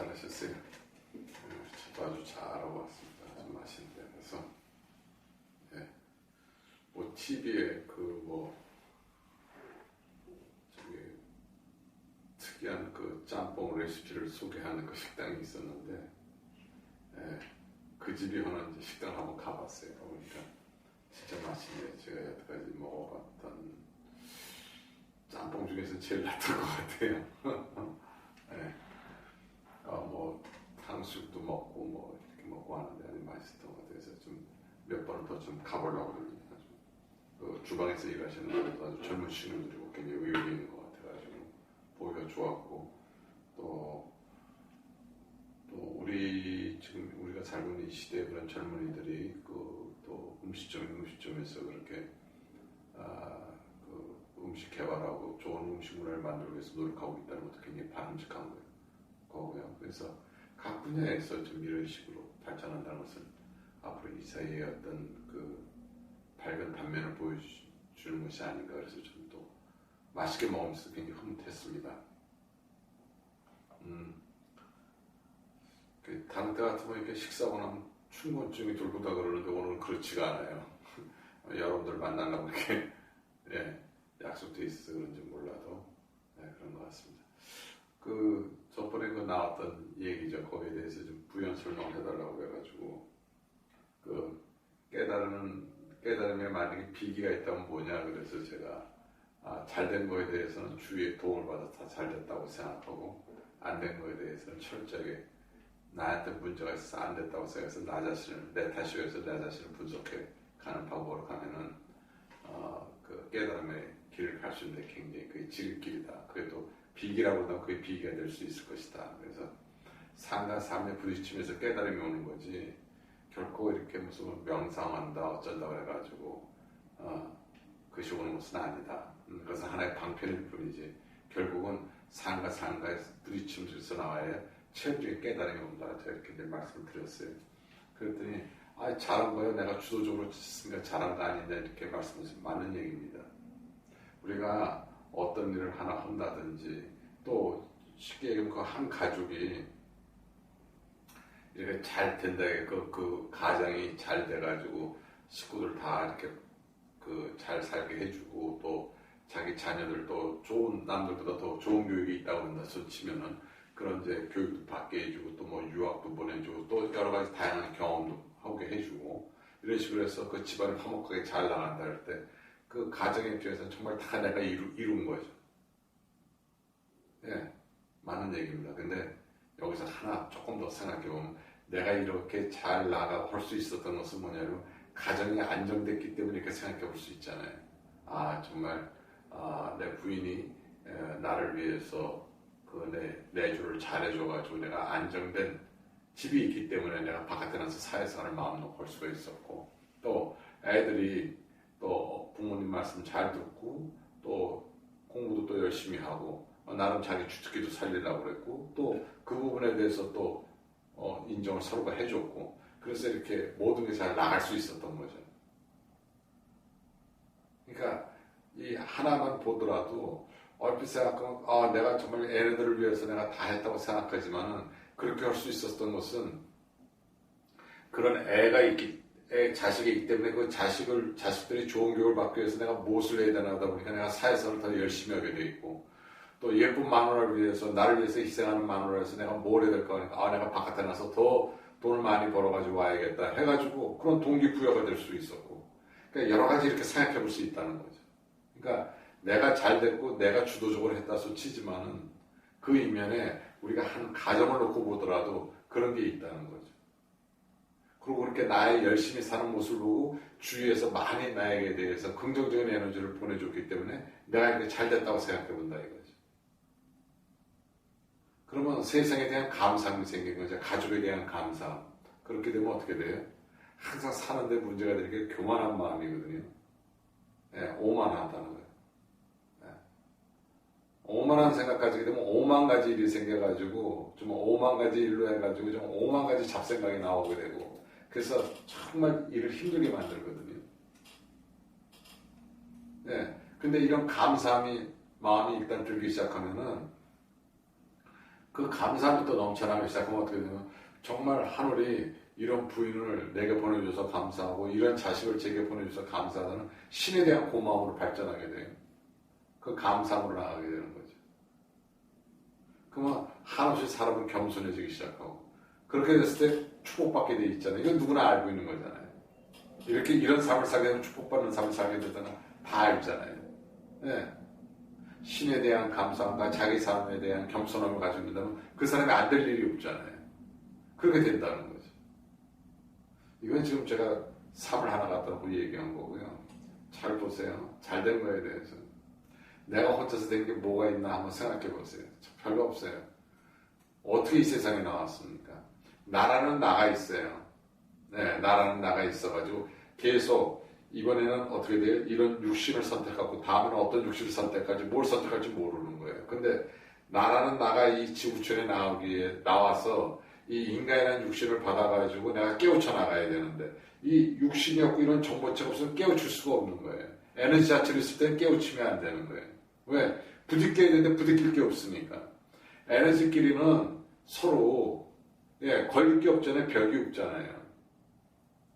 잘하셨어요. 네, 저도 아주 잘 알아봤습니다. 아주 맛있는데 그래서 예, 뭐 TV에 그 뭐 저기 특이한 그 짬뽕 레시피를 소개하는 그 식당이 있었는데 예, 그 집이 하는 이제 식당 한번 가봤어요. 그러니까 진짜 맛있네요. 제가 여태까지 먹어봤던 짬뽕 중에서 제일 낫던 것 같아요. 예. 어, 뭐 탕수육도 먹고 뭐 이렇게 먹고 하는데 아주 맛있었던 것 같아서 좀 몇 번은 더 좀 가보려고 아주 그 주방에서 일하시는 아주 젊은 신우들이고 굉장히 의욕이 있는 것 같아가지고 보기가 좋았고 또 또 우리 지금 우리가 살고 있는 이 시대의 그런 젊은이들이 그 또 음식점 음식점에서 그렇게 아, 그 음식 개발하고 좋은 음식 문화를 만들기 위해서 노력하고 있다는 것도 굉장히 바람직한 거예요. 거고요. 그래서 각 분야에서 좀 이런 식으로 발전한다는 것은 앞으로 이 사회의 어떤 그 밝은 단면을 보여주는 것이 아닌가 그래서 좀 또 맛있게 먹으면서 굉장히 흐뭇했습니다. 음, 그 다른 때 같으면 이렇게 식사하고 나면 충곤증이 돌고다 그러는데 오늘은 그렇지가 않아요. 여러분들 만나려고 이렇게 예, 약속돼 있어서 그런지 몰라도 예, 그런 것 같습니다. 그 저번에 그 나왔던 얘기죠. 거기에 대해서 좀 부연 설명을 해달라고 해가지고 그 깨달은 깨달음에 만약에 비기가 있다면 뭐냐 그래서 제가 아, 잘된 거에 대해서는 주위의 도움을 받아서 다 잘 됐다고 생각하고 안 된 거에 대해서는 철저하게 나한테 문제가 있어서 안 됐다고 생각해서 나 자신을 내 탓이어서 내 자신을 분석해 가는 방법으로 가면은 어, 그 깨달음의 길을 갈 수 있는데 굉장히 그게 지름길이다. 그래도 비기라고 하면 그게 비기가 될 수 있을 것이다. 그래서 삶과 삶에 부딪히면서 깨달음이 오는 거지 결코 이렇게 무슨 명상한다 어쩐다 그래가지고 어, 그것이 오는 것은 아니다. 음, 그것은 하나의 방편일 뿐이지 결국은 삶과 삶과의 부딪힘에서 나와야 최종적인 깨달음이 온다. 제가 이렇게 늘 말씀을 드렸어요. 그랬더니 아 잘한 거예요. 내가 주도적으로 했으니까 잘한 거 아니냐 이렇게 말씀하시면 맞는 얘기입니다. 우리가 어떤 일을 하나 한다든지 또 쉽게 얘기하면 그 한 가족이 이렇게 잘 된다 그, 그 가정이 잘 돼가지고 식구들 다 이렇게 그 잘 살게 해주고 또 자기 자녀들도 좋은 남들보다 더 좋은 교육이 있다고 한다 소치면은 그런 이제 교육도 받게 해주고 또 뭐 유학도 보내주고 또 여러 가지 다양한 경험도 하게 해주고 이런 식으로 해서 그 집안이 화목하게 잘 나간다 할 때 그 가정의 입장에서 정말 다 내가 이루, 이룬 거죠. 예, 많은 얘기입니다. 근데 여기서 하나 조금 더 생각해 보면 내가 이렇게 잘 나가고 할수 있었던 것은 뭐냐면 가정이 안정됐기 때문에 이렇게 생각해 볼 수 있잖아요. 아 정말 아, 내 부인이 에, 나를 위해서 그내 내주를 잘해줘가지고 내가 안정된 집이 있기 때문에 내가 바깥에 나서 사회생활을 마음 놓고 할 수가 있었고 또 애들이 또 부모님 말씀 잘 듣고 또 공부도 또 열심히 하고 어, 나름 자기 주특기도 살리려고 그랬고 또 그 부분에 대해서 또 어, 인정을 서로가 해줬고 그래서 이렇게 모든 게 잘 나갈 수 있었던 거죠. 그러니까 이 하나만 보더라도 얼핏 생각하면 아 내가 정말 애네들을 위해서 내가 다 했다고 생각하지만은 그렇게 할 수 있었던 것은 그런 애가 있기 애 자식이 있기 때문에 그 자식을 자식들이 좋은 교육을 받기 위해서 내가 무엇을 해야 되나 하다 보니까 내가 사회생활을 더 열심히 하게 돼 있고 또 예쁜 마누라를 위해서 나를 위해서 희생하는 마누라를 위해서 내가 뭘 해야 될까 하니까 아 내가 바깥에 나서 더 돈을 많이 벌어가지고 와야겠다 해가지고 그런 동기부여가 될 수 있었고 그러니까 여러 가지 이렇게 생각해 볼 수 있다는 거죠. 그러니까 내가 잘 됐고 내가 주도적으로 했다소 치지만은 그 이면에 우리가 한 가정을 놓고 보더라도 그런 게 있다는 거죠. 그리고 그렇게 나의 열심히 사는 모습을 보고 주위에서 많이 나에게 대해서 긍정적인 에너지를 보내줬기 때문에 내가 이렇게 잘 됐다고 생각해 본다 이거죠. 그러면 세상에 대한 감사함이 생긴 거죠. 가족에 대한 감사함. 그렇게 되면 어떻게 돼요? 항상 사는데 문제가 되는 게 교만한 마음이거든요. 예, 오만하다는 거예요. 예. 오만한 생각 가지게 되면 오만 가지 일이 생겨가지고 좀 오만 가지 일로 해가지고 좀 오만 가지 잡생각이 나오게 되고 그래서 정말 일을 힘들게 만들거든요. 예. 근데 이런 감사함이 마음이 일단 들기 시작하면은 그그 감사함이 또 넘쳐나기 시작하면 어떻게 되면 정말 하늘이 이런 부인을 내게 보내줘서 감사하고 이런 자식을 제게 보내줘서 감사하다는 신에 대한 고마움으로 발전하게 돼요. 그 감사함으로 나가게 되는 거죠. 그러면 한없이 사람은 겸손해지기 시작하고 그렇게 됐을 때 축복받게 돼 있잖아요. 이건 누구나 알고 있는 거잖아요. 이렇게 이런 삶을 살게 되면 축복받는 삶을 살게 되잖아. 다 알잖아요. 네. 신에 대한 감사함과 자기 삶에 대한 겸손함을 가지고 있다면 그 사람이 안 될 일이 없잖아요. 그렇게 된다는 거죠. 이건 지금 제가 삶을 하나 갖다 놓고 얘기한 거고요. 잘 보세요. 잘 된 거에 대해서. 내가 혼자서 된 게 뭐가 있나 한번 생각해 보세요. 별로 없어요. 어떻게 이 세상에 나왔습니까? 나라는 나가 있어요. 네, 나라는 나가 있어가지고 계속 이번에는 어떻게 돼요? 이런 육신을 선택하고 다음에는 어떤 육신을 선택할지 뭘 선택할지 모르는 거예요. 근데 나라는 나가 이 지구촌에 나오기에 나와서 이 인간이라는 육신을 받아가지고 내가 깨우쳐 나가야 되는데 이 육신이 없고 이런 정보체가 없으면 깨우칠 수가 없는 거예요. 에너지 자체를 있을 때는 깨우치면 안 되는 거예요. 왜? 부딪혀야 되는데 부딪힐 게 없으니까. 에너지끼리는 서로 예, 걸릴 게 없잖아요. 벽이 없잖아요.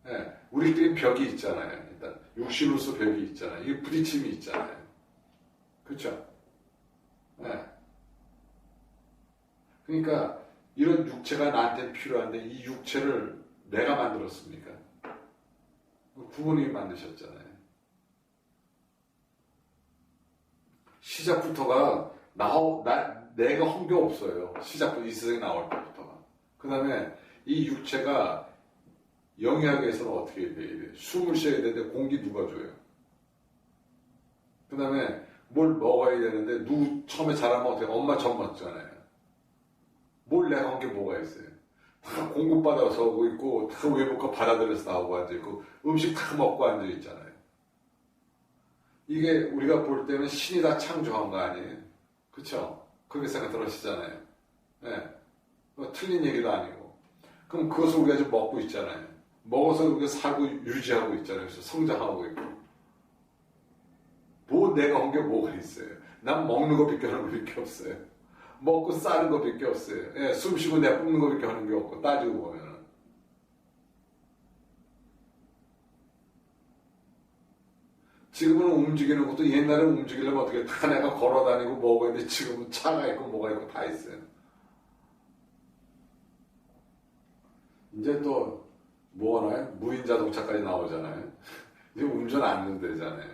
예, 우리끼리 벽이 있잖아요. 육신으로서 벽이 있잖아요. 이 부딪힘이 있잖아요. 그렇죠? 예. 그러니까 이런 육체가 나한테 필요한데 이 육체를 내가 만들었습니까? 부모님이 만드셨잖아요. 시작부터가 나, 나 내가 한게 없어요. 시작부터 이 세상에 나올 때부터가. 그 다음에 이 육체가 영양에서는 어떻게 돼야 돼? 숨을 쉬어야 되는데 공기 누가 줘요? 그 다음에 뭘 먹어야 되는데 누구 처음에 자라면 어떻게 엄마 처음 먹잖아요. 뭘 내가 한 게 뭐가 있어요? 다 공급받아서 오고 있고 다 외부가 받아들여서 나오고 앉아있고 음식 다 먹고 앉아있잖아요. 이게 우리가 볼 때는 신이 다 창조한 거 아니에요? 그쵸? 그렇게 생각 들으시잖아요. 네. 뭐 틀린 얘기도 아니고. 그럼 그것을 우리가 지금 먹고 있잖아요. 먹어서 우리가 살고 유지하고 있잖아요. 성장하고 있고. 뭐 내가 한 게 뭐가 있어요? 난 먹는 거 밖에 하는 거밖에 없어요. 먹고 싸는 거 밖에 없어요. 예, 숨 쉬고 내가 뿜는 거 밖에 하는 게 없고, 따지고 보면은. 지금은 움직이는 것도 옛날에 움직이려면 어떻게 다 내가 걸어 다니고 뭐가 있는데 지금은 차가 있고 뭐가 있고 다 있어요. 이제 또 뭐 하나요? 무인 자동차까지 나오잖아요. 이제 운전 안 되잖아요.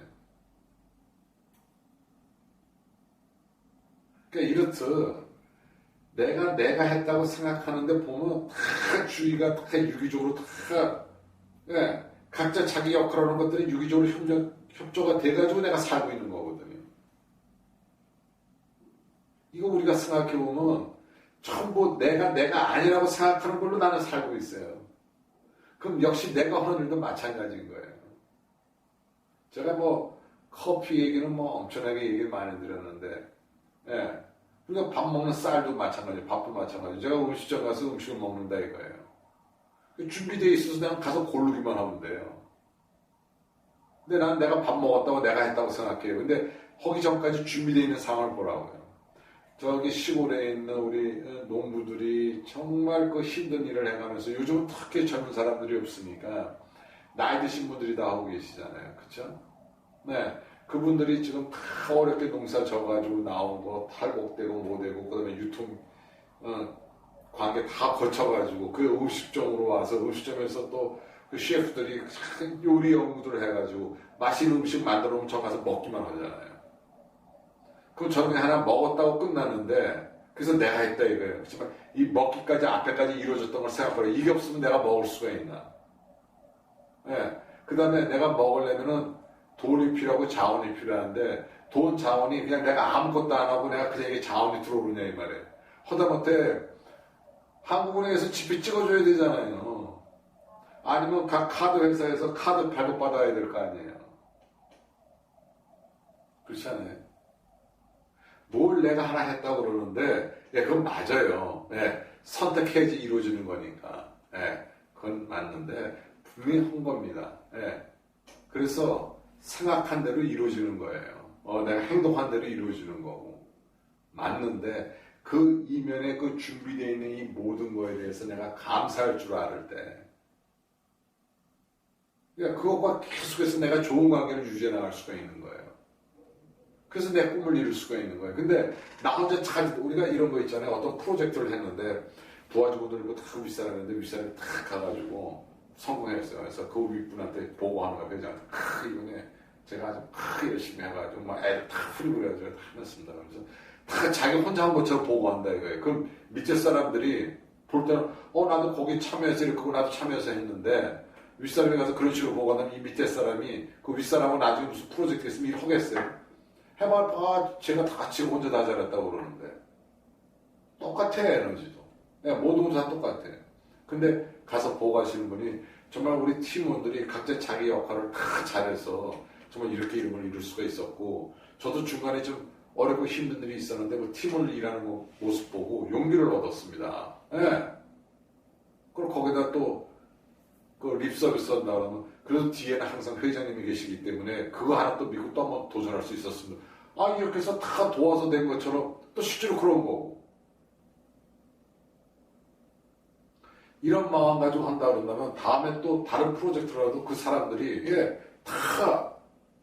그러니까 이렇듯 내가 내가 했다고 생각하는데 보면 다 주의가 다 유기적으로 다 예, 각자 자기 역할을 하는 것들이 유기적으로 협조, 협조가 돼가지고 내가 살고 있는 거거든요. 이거 우리가 생각해 보면 전부 내가 내가 아니라고 생각하는 걸로 나는 살고 있어요. 그럼 역시 내가 하는 일도 마찬가지인 거예요. 제가 뭐 커피 얘기는 뭐 엄청나게 얘기를 많이 드렸는데 예. 그러니까 밥 먹는 쌀도 마찬가지, 밥도 마찬가지. 제가 음식점 가서 음식을 먹는다 이거예요. 준비되어 있어서 그냥 가서 고르기만 하면 돼요. 근데 난 내가 밥 먹었다고 내가 했다고 생각해요. 근데 허기 전까지 준비되어 있는 상황을 보라고요. 저기 시골에 있는 우리 농부들이 정말 그 힘든 일을 해가면서 요즘은 특히 젊은 사람들이 없으니까 나이 드신 분들이 다 하고 계시잖아요. 그쵸? 네. 그분들이 지금 다 어렵게 농사 져가지고 나온 거 탈곡되고 뭐되고 그 다음에 유통 어, 관계 다 거쳐가지고 그 음식점으로 와서 음식점에서 또 그 셰프들이 요리 연구들을 해가지고 맛있는 음식 만들어 놓으면 저 가서 먹기만 하잖아요. 그럼 저는 하나 먹었다고 끝났는데 그래서 내가 했다 이거예요. 그렇지만 이 먹기까지 앞에까지 이루어졌던 걸 생각해라. 이게 없으면 내가 먹을 수가 있나? 예. 네. 그 다음에 내가 먹으려면은 돈이 필요하고 자원이 필요한데 돈 자원이 그냥 내가 아무것도 안 하고 내가 그냥 이게 자원이 들어오느냐 이 말이에요. 하다못해 한국은행에서 지폐 찍어줘야 되잖아요. 아니면 각 카드 회사에서 카드 발급받아야 될 거 아니에요. 그렇지 않아요? 뭘 내가 하나 했다고 그러는데 예, 그건 맞아요. 예, 선택해야지 이루어지는 거니까. 예, 그건 맞는데 분명히 한 겁니다. 예, 그래서 생각한 대로 이루어지는 거예요. 어, 내가 행동한 대로 이루어지는 거고. 맞는데, 그 이면에 그 준비되어 있는 이 모든 거에 대해서 내가 감사할 줄 알을 때, 그러니까 그것과 계속해서 내가 좋은 관계를 유지해 나갈 수가 있는 거예요. 그래서 내 꿈을 이룰 수가 있는 거예요. 근데 나 혼자 잘, 우리가 이런 거 있잖아요. 어떤 프로젝트를 했는데 도와주고 들고 다 윗사람인데 윗사람이 탁 가가지고 성공했어요. 그래서 그 윗분한테 보고하는 거예요. 회장한테. 크, 이번에 제가 아주 크 열심히 해가지고 막 애를 다 후리고 그래가지고 다 해냈습니다. 그래서 다 자기 혼자 한 것처럼 보고한다 이거예요. 그럼 밑에 사람들이 볼 때는 어 나도 거기 참여해서 하고 나도 참여해서 했는데 윗사람이 가서 그런 식으로 보고하면 이 밑에 사람이 그 윗사람은 나중에 무슨 프로젝트 있으면 일 하겠어요. 봐. 제가 다 같이 혼자 다 잘했다고 그러는데. 똑같아, 에너지도. 네, 모든 것다 똑같아. 근데 가서 보고 가시는 분이 정말 우리 팀원들이 각자 자기 역할을 다 잘해서 정말 이렇게 이름을 이룰 수가 있었고, 저도 중간에 좀 어렵고 힘든 일이 있었는데, 그 팀을 일하는 거 모습 보고 용기를 얻었습니다. 예. 네. 그리고 거기다 또, 그 립서비스 한다 그러면, 그래도 뒤에는 항상 회장님이 계시기 때문에, 그거 하나 또 믿고 또 한번 도전할 수 있었습니다. 아, 이렇게 해서 다 도와서 된 것처럼 또 실제로 그런 거고. 이런 마음 가지고 한다 그런다면 다음에 또 다른 프로젝트라도 그 사람들이 예, 다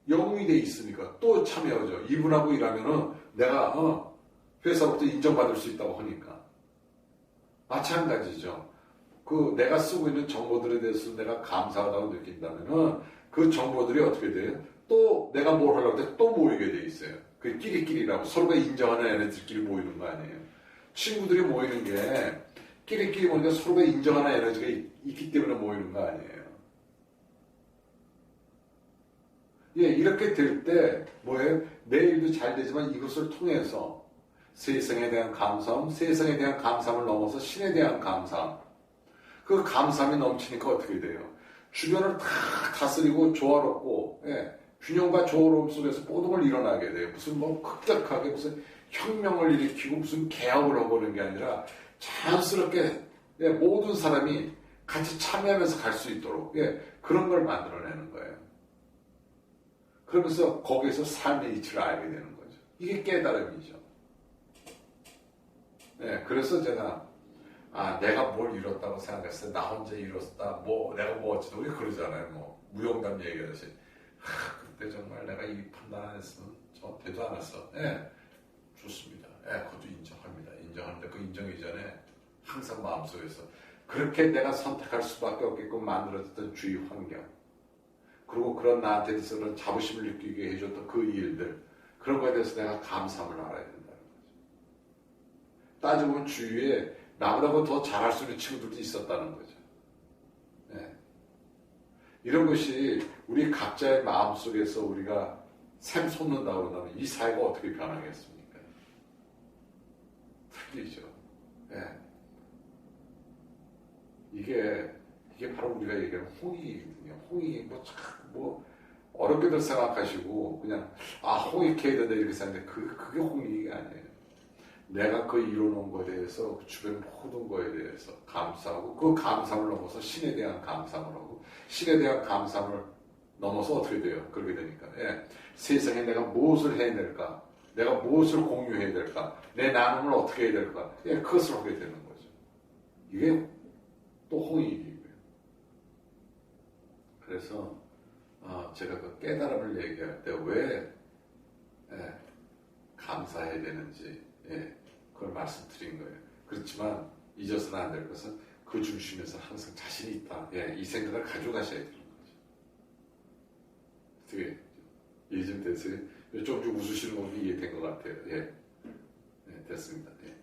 영웅이 돼 있으니까 또 참여하죠. 이분하고 일하면은 내가 어, 회사부터 인정받을 수 있다고 하니까. 마찬가지죠. 그 내가 쓰고 있는 정보들에 대해서 내가 감사하다고 느낀다면은 그 정보들이 어떻게 돼요? 또 내가 뭘 하려고 할때또 모이게 돼 있어요. 그 끼리끼리라고 서로가 인정하는 애네들끼리 모이는 거 아니에요. 친구들이 모이는 게 끼리끼리 모이니까 서로가 인정하는 에너지가 있, 기 때문에 모이는 거 아니에요. 예, 이렇게 될 때 뭐예요? 내 일도 잘 되지만 이것을 통해서 세상에 대한 감사함, 세상에 대한 감사함을 넘어서 신에 대한 감사함. 그 감사함이 넘치니까 어떻게 돼요? 주변을 다 다스리고 조화롭고 예, 균형과 조화로움 속에서 모든 걸 일어나게 돼요. 무슨 뭐 급격하게 무슨 혁명을 일으키고 무슨 개혁을 하고 그런 게 아니라 자연스럽게 예, 모든 사람이 같이 참여하면서 갈 수 있도록 예, 그런 걸 만들어내는 거예요. 그러면서 거기에서 삶의 이치를 알게 되는 거죠. 이게 깨달음이죠. 예, 그래서 제가 아 내가 뭘 이뤘다고 생각했어요. 나 혼자 이뤘다. 뭐 내가 뭐 어찌도 우리 그러잖아요. 뭐 무용담 얘기하듯이 그때 정말 내가 이 판단 안 했으면 저 되도 않았어. 예, 좋습니다. 예, 그것도 인정합니다. 인정하는데 그 인정 이전에 항상 마음속에서 그렇게 내가 선택할 수밖에 없게끔 만들어졌던 주위 환경 그리고 그런 나한테 그런 자부심을 느끼게 해줬던 그 일들 그런 거에 대해서 내가 감사함을 알아야 된다는 거죠. 따지고 보면 주위에 나보다 더 잘할 수 있는 친구들도 있었다는 거죠. 네. 이런 것이 우리 각자의 마음 속에서 우리가 샘 솟는다고 그러면 이 사회가 어떻게 변하겠습니까? 틀리죠. 네. 이게, 이게 바로 우리가 얘기하는 홍익이거든요. 홍익이 뭐, 참, 뭐, 어렵게들 생각하시고, 그냥, 아, 홍익해야 된다, 이렇게 생각하는데, 그, 그게 홍익이 아니에요. 내가 그 이뤄놓은 것에 대해서 그 주변 모든 거에 대해서 감사하고 그 감사함을 넘어서 신에 대한 감사함을 하고 신에 대한 감사함을 넘어서 어떻게 돼요? 그렇게 되니까 예. 세상에 내가 무엇을 해낼까? 내가 무엇을 공유해야 될까? 내 나눔을 어떻게 해야 될까? 예, 그것을 하게 되는 거죠. 이게 또 홍익이고요. 그래서 어, 제가 그 깨달음을 얘기할 때왜 예, 감사해야 되는지 예, 그걸 말씀드린 거예요. 그렇지만 잊어서는 안 될 것은 그 중심에서 항상 자신이 있다. 예, 이 생각을 가져가셔야 되는 거죠. 어떻게 이해좀 됐어요? 조금 좀 웃으시는 거 이해된 것 같아요. 예, 네, 됐습니다. 예.